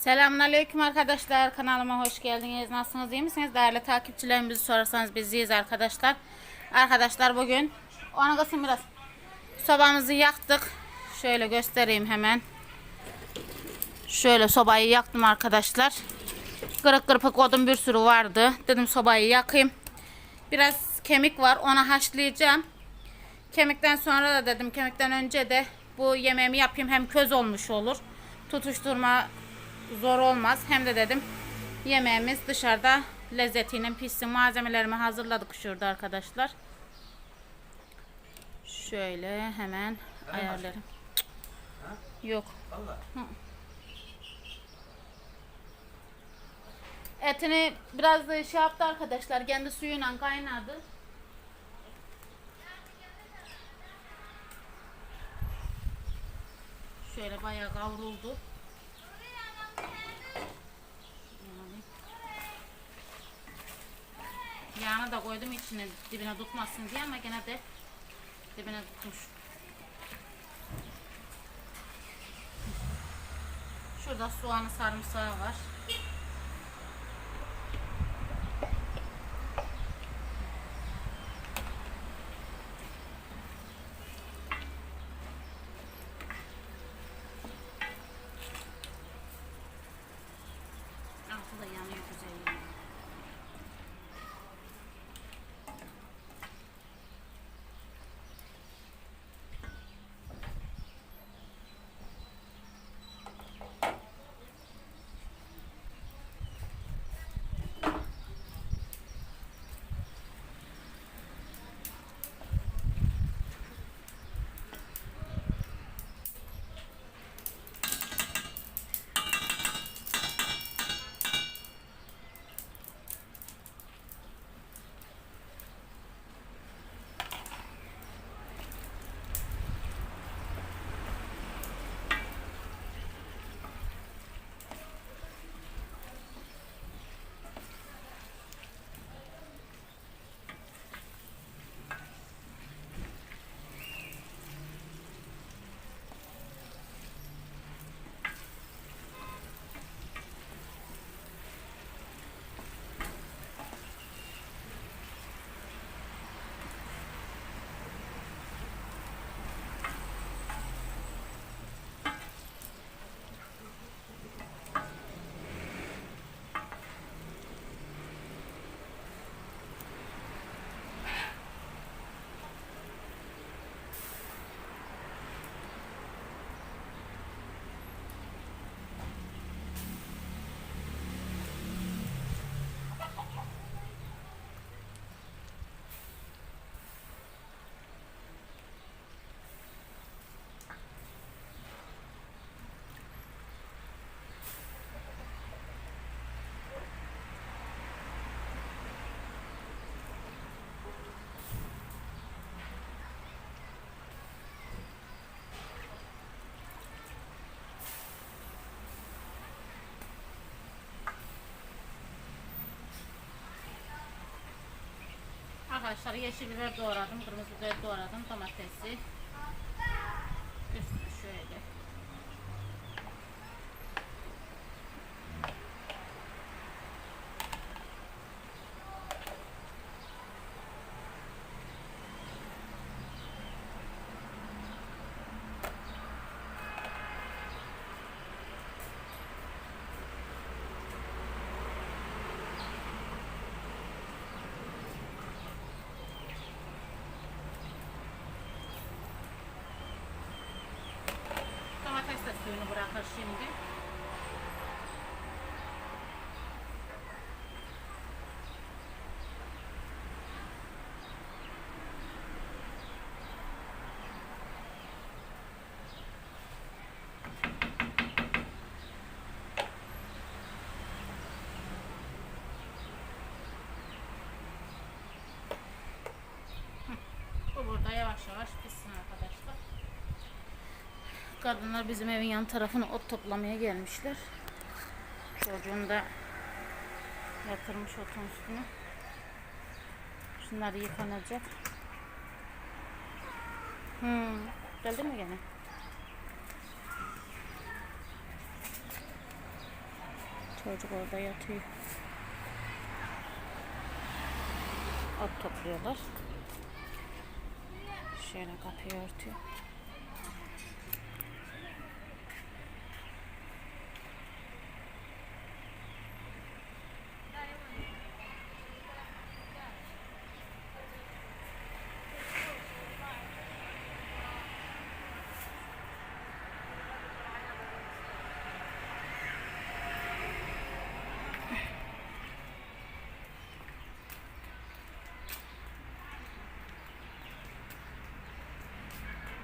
Selamünaleyküm arkadaşlar. Kanalıma hoş geldiniz. Nasılsınız? iyi misiniz? Değerli takipçilerimizi sorarsanız biz iyiyiz arkadaşlar. Arkadaşlar bugün ona kısım biraz sobamızı yaktık. Şöyle göstereyim hemen. Şöyle sobayı yaktım arkadaşlar. Kırık kırpık odun bir sürü vardı. Dedim sobayı yakayım. Biraz kemik var. Onu haşlayacağım. Kemikten sonra da dedim kemikten önce de bu yemeğimi yapayım hem köz olmuş olur. Tutuşturma zor olmaz. Hem de dedim yemeğimiz dışarıda lezzetiyle pişsin. Malzemelerimi hazırladık şurada arkadaşlar. Şöyle hemen ayarlarım. Yok. Hı. Etini biraz da şey yaptı arkadaşlar. Kendi suyuyla kaynadı. Şöyle bayağı kavruldu. Yani. Yağını da koydum içine dibine tutmasın diye ama gene de dibine tutmuş. Şurada soğanı sarımsağı var. Arkadaşlar yeşil biber doğradım, kırmızı biber doğradım, domatesi. Üstü şöyle. Domates de suyunu bırakır şimdi. Bu burada yavaş yavaş pişsin arkadaşlar. Kadınlar bizim evin yan tarafına ot toplamaya gelmişler. Çocuğunu da yatırmış otun üstüne. Şunlar yıkanacak. Hmm. Geldi mi gene? Çocuk orada yatıyor. Ot topluyorlar. Şöyle kapıyı örtüyor.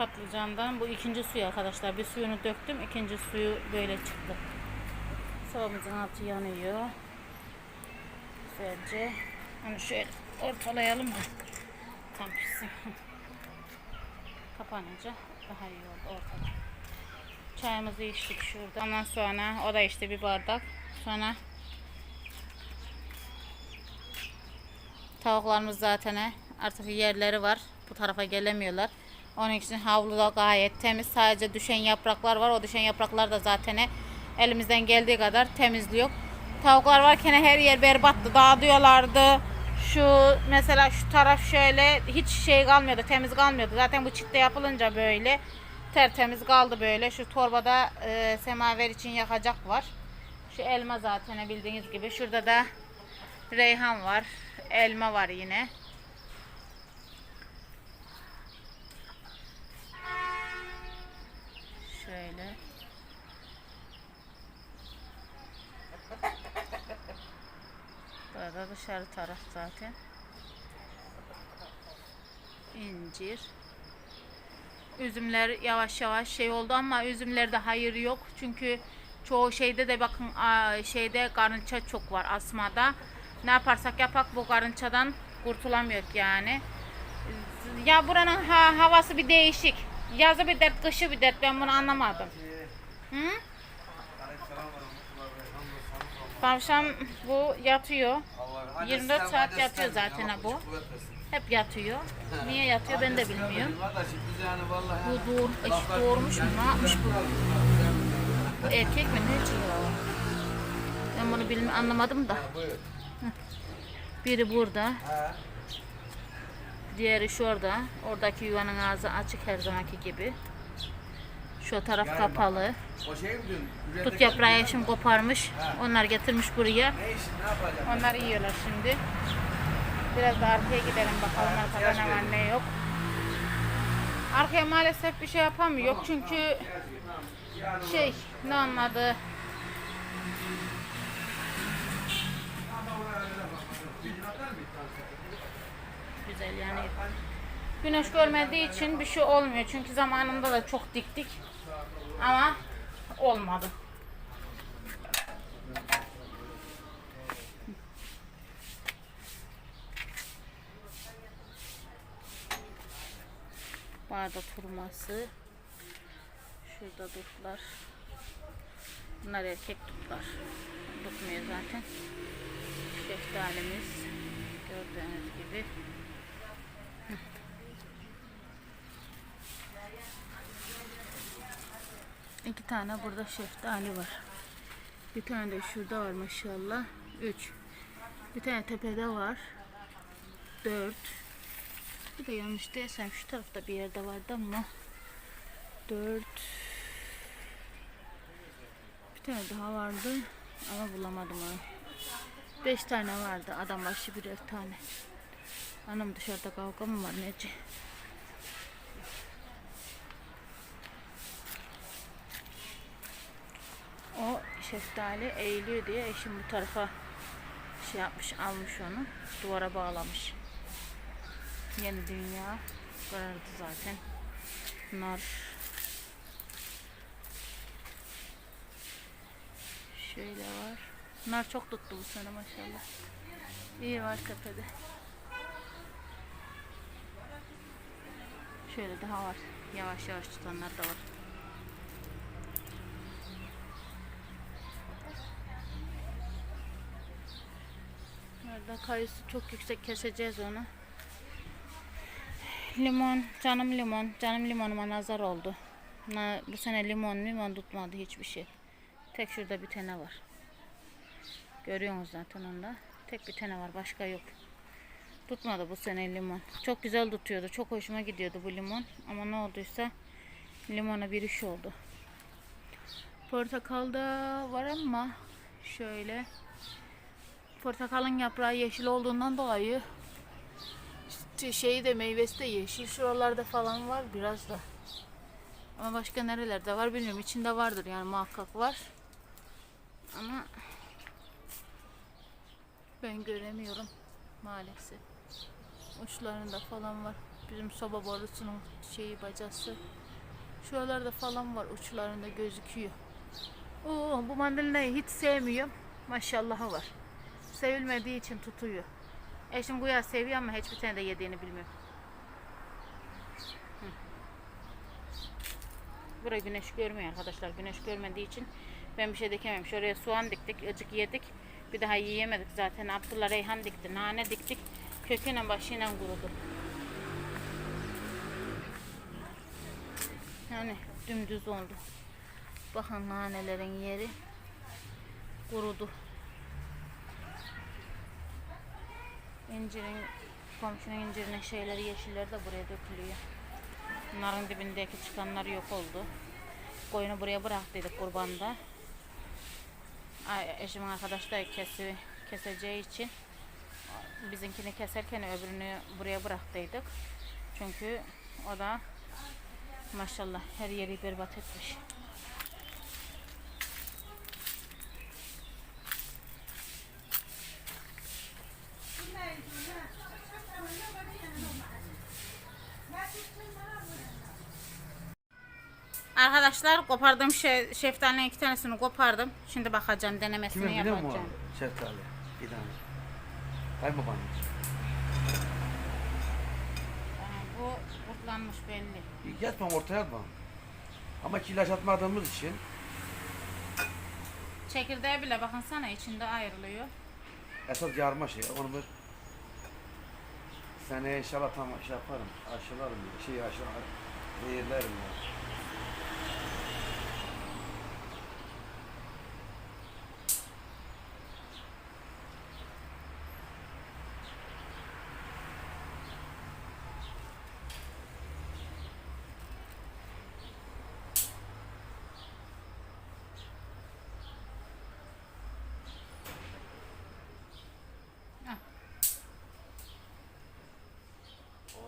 Patlıcandan bu ikinci suyu arkadaşlar. Bir suyunu döktüm. ikinci suyu böyle çıktı. Sobamızın altı yanıyor. Güzelce. Onu şöyle ortalayalım da tam pişsin. Kapanınca daha iyi oldu ortada. Çayımızı içtik şurada. Ondan sonra o da işte bir bardak. Sonra Tavuklarımız zaten artık yerleri var. Bu tarafa gelemiyorlar. Onun için havluda gayet temiz. Sadece düşen yapraklar var. O düşen yapraklar da zaten elimizden geldiği kadar temizliyor. Tavuklar varken her yer berbattı. Dağılıyorlardı. Şu mesela şu taraf şöyle hiç şey kalmıyordu. Temiz kalmıyordu. Zaten bu çitte yapılınca böyle tertemiz kaldı böyle. Şu torbada e, semaver için yakacak var. Şu elma zaten bildiğiniz gibi. Şurada da reyhan var. Elma var yine. Şöyle. Burada dışarı taraf zaten. İncir. Üzümler yavaş yavaş şey oldu ama üzümlerde hayır yok. Çünkü çoğu şeyde de bakın şeyde karınça çok var asmada. Ne yaparsak yapak bu karınçadan kurtulamıyor yani. Ya buranın ha, havası bir değişik. Yazı bir dert, kışı bir dert. Ben bunu anlamadım. Hı? Tavşan bu yatıyor. 24 saat yatıyor zaten ha bu. Hep yatıyor. Niye yatıyor ben de bilmiyorum. Bu doğur, ay, doğurmuş mu? Ne yapmış bu? Bu erkek mi? Ne diyor? Ben bunu bilmi anlamadım da. Biri burada. Diğeri şurada. Oradaki yuvanın ağzı açık her zamanki gibi. Şu taraf kapalı. O şey? Tut yaprağı eşim koparmış. Onlar getirmiş buraya. Ne iş, ne yapacağım? Onlar yiyorlar şimdi. Biraz da arkaya gidelim bakalım arkada ne var ne yok. Arkaya maalesef bir şey yapamıyor çünkü şey ne anladı güzel yani güneş görmediği için bir şey olmuyor çünkü zamanında da çok diktik ama olmadı. Barda turması. Şurada dutlar. Bunlar erkek dutlar. Tutmuyor zaten. Şeftalimiz. Gördüğünüz gibi. İki tane burada şeftali var. Bir tane de şurada var maşallah. Üç. Bir tane tepede var. Dört. Bir de yanlış değilsem şu tarafta bir yerde vardı ama dört bir tane daha vardı ama bulamadım onu. Beş tane vardı adam başı birer tane. Anam dışarıda kavga mı var nece? O şeftali eğiliyor diye eşim bu tarafa şey yapmış almış onu duvara bağlamış. Yeni dünya karardı zaten. Nar. Şöyle var. Nar çok tuttu bu sene maşallah. İyi var tepede. Şöyle daha var. Yavaş yavaş tutanlar da var. Kayısı çok yüksek keseceğiz onu. Limon, canım limon. Canım limonuma nazar oldu. Bu sene limon limon tutmadı hiçbir şey. Tek şurada bir tane var. Görüyorsunuz zaten onda. Tek bir tane var başka yok. Tutmadı bu sene limon. Çok güzel tutuyordu. Çok hoşuma gidiyordu bu limon. Ama ne olduysa limona bir iş oldu. Portakal da var ama şöyle portakalın yaprağı yeşil olduğundan dolayı şeyi de meyvesi de yeşil. Şuralarda falan var biraz da. Ama başka nerelerde var bilmiyorum. İçinde vardır yani muhakkak var. Ama ben göremiyorum maalesef. Uçlarında falan var. Bizim soba borusunun şeyi bacası. Şuralarda falan var uçlarında gözüküyor. Oo, bu mandalinayı hiç sevmiyorum. Maşallahı var. Sevilmediği için tutuyor. Eşim güya seviyor ama hiçbir tane de yediğini bilmiyorum. Hı. Buraya güneş görmüyor arkadaşlar. Güneş görmediği için ben bir şey dikemem. Şuraya soğan diktik, acık yedik. Bir daha yiyemedik zaten. Abdullah Reyhan dikti, nane diktik. Köküyle başıyla kurudu. Yani dümdüz oldu. Bakın nanelerin yeri kurudu. İncirin, komşunun incirinin şeyleri yeşilleri de buraya dökülüyor. Bunların dibindeki çıkanlar yok oldu. Koyunu buraya bıraktıydık kurbanda. Ay, eşimin arkadaş da kesi, keseceği için bizimkini keserken öbürünü buraya bıraktıydık. Çünkü o da maşallah her yeri berbat etmiş. Arkadaşlar kopardığım şey, şeftalinin iki tanesini kopardım. Şimdi bakacağım denemesini Kimin biliyor yapacağım. musun? Şeftali. Bir tane. Kayınbabanın. Aa, bu kurtlanmış belli. Yatmam ortaya atmam. Ama ilaç atmadığımız için Çekirdeği bile bakın sana içinde ayrılıyor. esas yarma şey. Onu bir seneye inşallah tam şey yaparım. Aşılarım. Şey aşılar. Zehirlerim ya.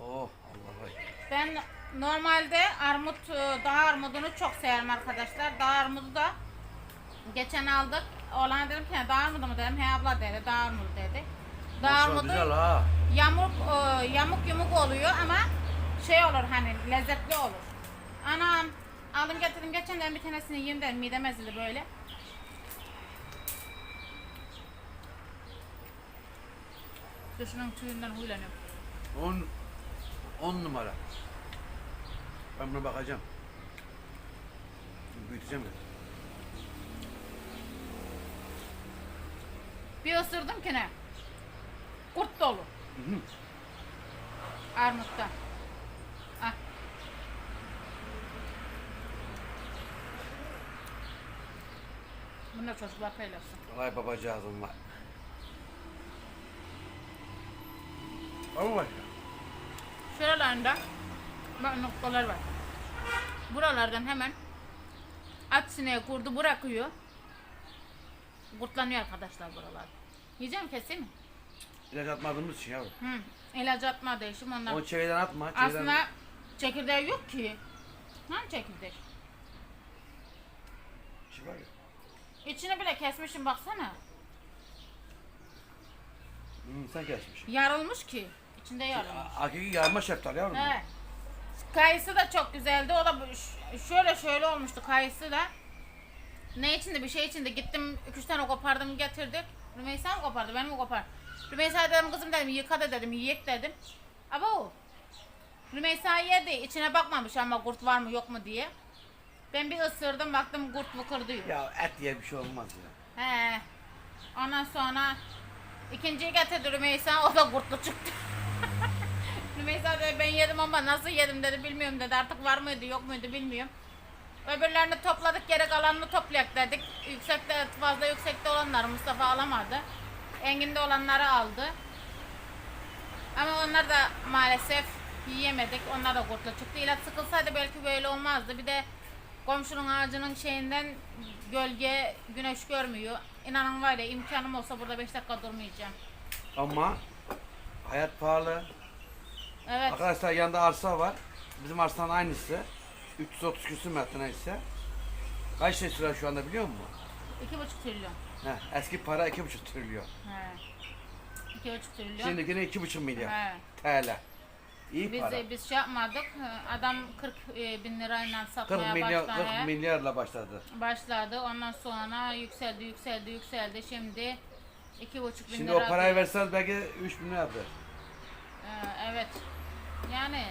Oh Allah vay. Ben normalde armut, e, dağ armudunu çok severim arkadaşlar. Dağ armudu da geçen aldık. Oğlana dedim ki dağ armudu mu dedim. He abla dedi dağ armudu dedi. Dağ Maşallah armudu güzel ha. yamuk e, yamuk yumuk oluyor ama şey olur hani lezzetli olur. Anam aldım getirdim geçen de bir tanesini yiyeyim dedim midem ezildi böyle. Dışının tüyünden huylanıyorum. 10 10 numara. Ben buna bakacağım. Büyüteceğim ya. Bir ısırdım ki ne? Kurt dolu. Hı hı. Armutta. Ah. Bunu da çocuklar paylaşsın. Vay babacığızım var. Var mı başka? Şuralarında noktalar var. Buralardan hemen at sineği kurdu bırakıyor. Kurtlanıyor arkadaşlar buralar. Yiyeceğim keseyim mi? İlaç atmadığımız için yavrum. Hı. İlaç atma değişim onlar. Onu çevirden atma. Çevirden... Aslında çekirdeği yok ki. Hani çekirdek? Şey var ya. İçini bile kesmişim baksana. Hı, sen kesmişsin. Yarılmış ki. İçinde yarılmış. Hakiki yarma şeftali yavrum. He. Kayısı da çok güzeldi. O da şöyle şöyle olmuştu kayısı da. Ne içinde bir şey içinde gittim iki üç tane kopardım getirdik. Rümeysa mı kopardı ben mi kopar? Rümeysa dedim kızım dedim yıka da dedim yiyek dedim. Ama o. Rümeysa yedi içine bakmamış ama kurt var mı yok mu diye. Ben bir ısırdım baktım kurt vıkır diyor. Ya et diye bir şey olmaz ya. He. Ondan sonra ikinciyi getirdi Rümeysa o da kurtlu çıktı. Dedi ben yedim ama nasıl yedim dedi bilmiyorum dedi artık var mıydı yok muydu bilmiyorum. Öbürlerini topladık geri kalanını toplayak dedik. Yüksekte fazla yüksekte olanları Mustafa alamadı. Engin'de olanları aldı. Ama onlar da maalesef yiyemedik. Onlar da kurtlu çıktı. İlaç sıkılsaydı belki böyle olmazdı. Bir de komşunun ağacının şeyinden gölge, güneş görmüyor. İnanın var ya imkanım olsa burada 5 dakika durmayacağım. Ama hayat pahalı. Evet. Arkadaşlar yanında arsa var. Bizim arsanın aynısı. 330 küsür metre neyse. Kaç lira sürer şu anda biliyor musun? 2,5 trilyon. Heh, eski para 2,5 trilyon. He. 2,5 trilyon. Şimdi yine 2,5 milyar He. TL. İyi Biz, para. biz şey yapmadık. Adam 40 e, bin lirayla 40 satmaya milyar, başladı. 40 milyarla başladı. başladı. Ondan sonra yükseldi, yükseldi, yükseldi. Şimdi 2,5 bin Şimdi lira. o parayı diyor. verseniz belki 3 bin lira Ee, evet. Yani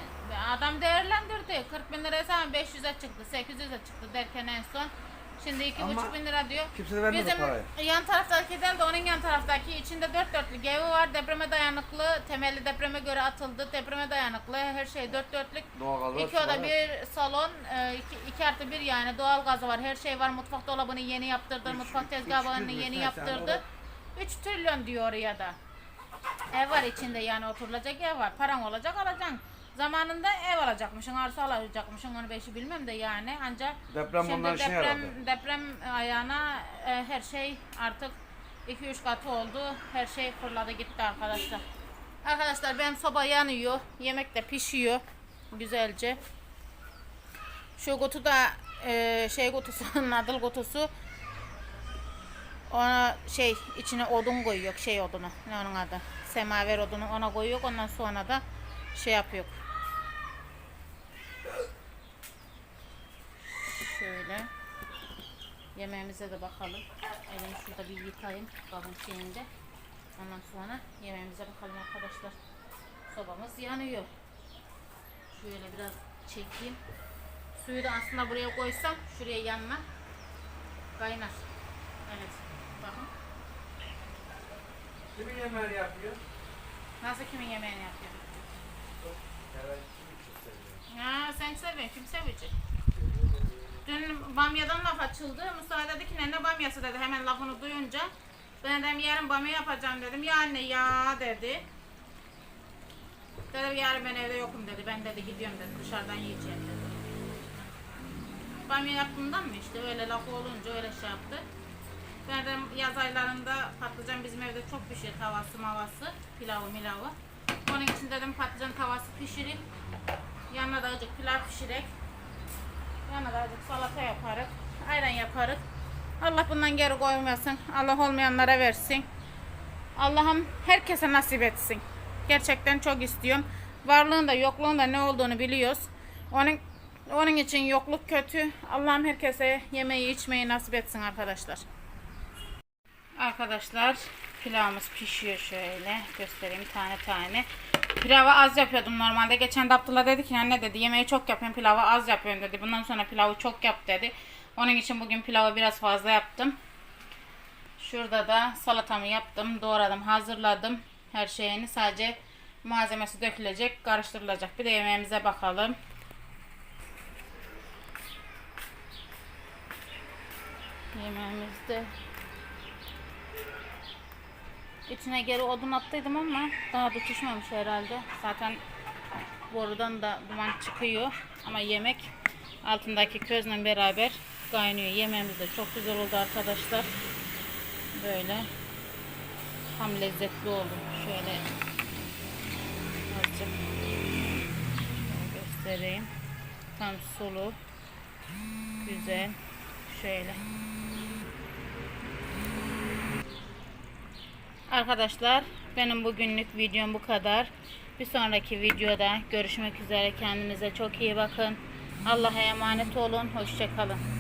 adam değerlendirdi. 40 bin liraya zaman 500'e çıktı, 800'e çıktı derken en son. Şimdi 2,5 Ama bin lira diyor. kimse de vermedi Bizim parayı. yan taraftaki değil de onun yan taraftaki içinde dört dörtlük evi var. Depreme dayanıklı, temelli depreme göre atıldı. Depreme dayanıklı, her şey dört dörtlük. Doğalgaz. İki oda bir salon, e, iki, iki artı bir yani doğal gazı var, her şey var. Mutfak dolabını yeni yaptırdı, Üç- mutfak tezgahını yeni yaptırdı. 3 trilyon diyor oraya da. Ev var içinde yani oturulacak ev var. Paran olacak alacaksın. Zamanında ev alacakmışsın, arsa alacakmışsın onu beşi bilmem de yani. Ancak Deprem şimdi işine deprem, yaradı. deprem ayağına e, her şey artık 2-3 katı oldu. Her şey fırladı gitti arkadaşlar. Arkadaşlar benim soba yanıyor. Yemek de pişiyor. Güzelce. Şu kutu da e, şey kutusu, nadıl kutusu. Ona şey içine odun koyuyor, şey odunu. Ne onun adı? Semaver odunu ona koyuyor. Ondan sonra da şey yapıyor. Şöyle. Yemeğimize de bakalım. Elimi şurada bir yıkayayım kabın şeyinde. Ondan sonra yemeğimize bakalım arkadaşlar. Sobamız yanıyor. Şöyle biraz çekeyim. Suyu da aslında buraya koysam şuraya yanına kaynar. Evet. Kimin yemeğini yapıyor? Nasıl kimin yemeğini yapıyor? Evet. Ha sen seviyorsun. Kim sevecek? Dün bamyadan laf açıldı. Mustafa dedi ki ne bamyası dedi hemen lafını duyunca. Ben dedim yarın bamya yapacağım dedim. Ya anne ya dedi. Dedim yarın ben evde yokum dedi. Ben dedi gidiyorum dedi dışarıdan yiyeceğim dedi. Bamya yaptığımdan mı işte öyle laf olunca öyle şey yaptı. De yaz aylarında patlıcan bizim evde çok pişiyor tavası mavası, pilavı milavı. Onun için dedim patlıcan tavası pişireyim. Yanına da azıcık pilav pişirek. Yanına da azıcık salata yaparız. Ayran yaparız. Allah bundan geri koymasın. Allah olmayanlara versin. Allah'ım herkese nasip etsin. Gerçekten çok istiyorum. Varlığın da yokluğun da ne olduğunu biliyoruz. Onun onun için yokluk kötü. Allah'ım herkese yemeği içmeyi nasip etsin arkadaşlar. Arkadaşlar pilavımız pişiyor şöyle. Göstereyim tane tane. Pilavı az yapıyordum normalde. Geçen de Abdullah dedi ki anne dedi yemeği çok yapıyorum pilavı az yapıyorum dedi. Bundan sonra pilavı çok yap dedi. Onun için bugün pilavı biraz fazla yaptım. Şurada da salatamı yaptım. Doğradım hazırladım. Her şeyini sadece malzemesi dökülecek karıştırılacak. Bir de yemeğimize bakalım. Yemeğimizde İçine geri odun attıydım ama daha da pişmemiş herhalde. Zaten borudan da duman çıkıyor. Ama yemek altındaki közle beraber kaynıyor. Yemeğimiz de çok güzel oldu arkadaşlar. Böyle tam lezzetli oldu. Şöyle azıcık göstereyim. Tam sulu. Güzel. Şöyle. Arkadaşlar benim bugünlük videom bu kadar. Bir sonraki videoda görüşmek üzere. Kendinize çok iyi bakın. Allah'a emanet olun. Hoşçakalın.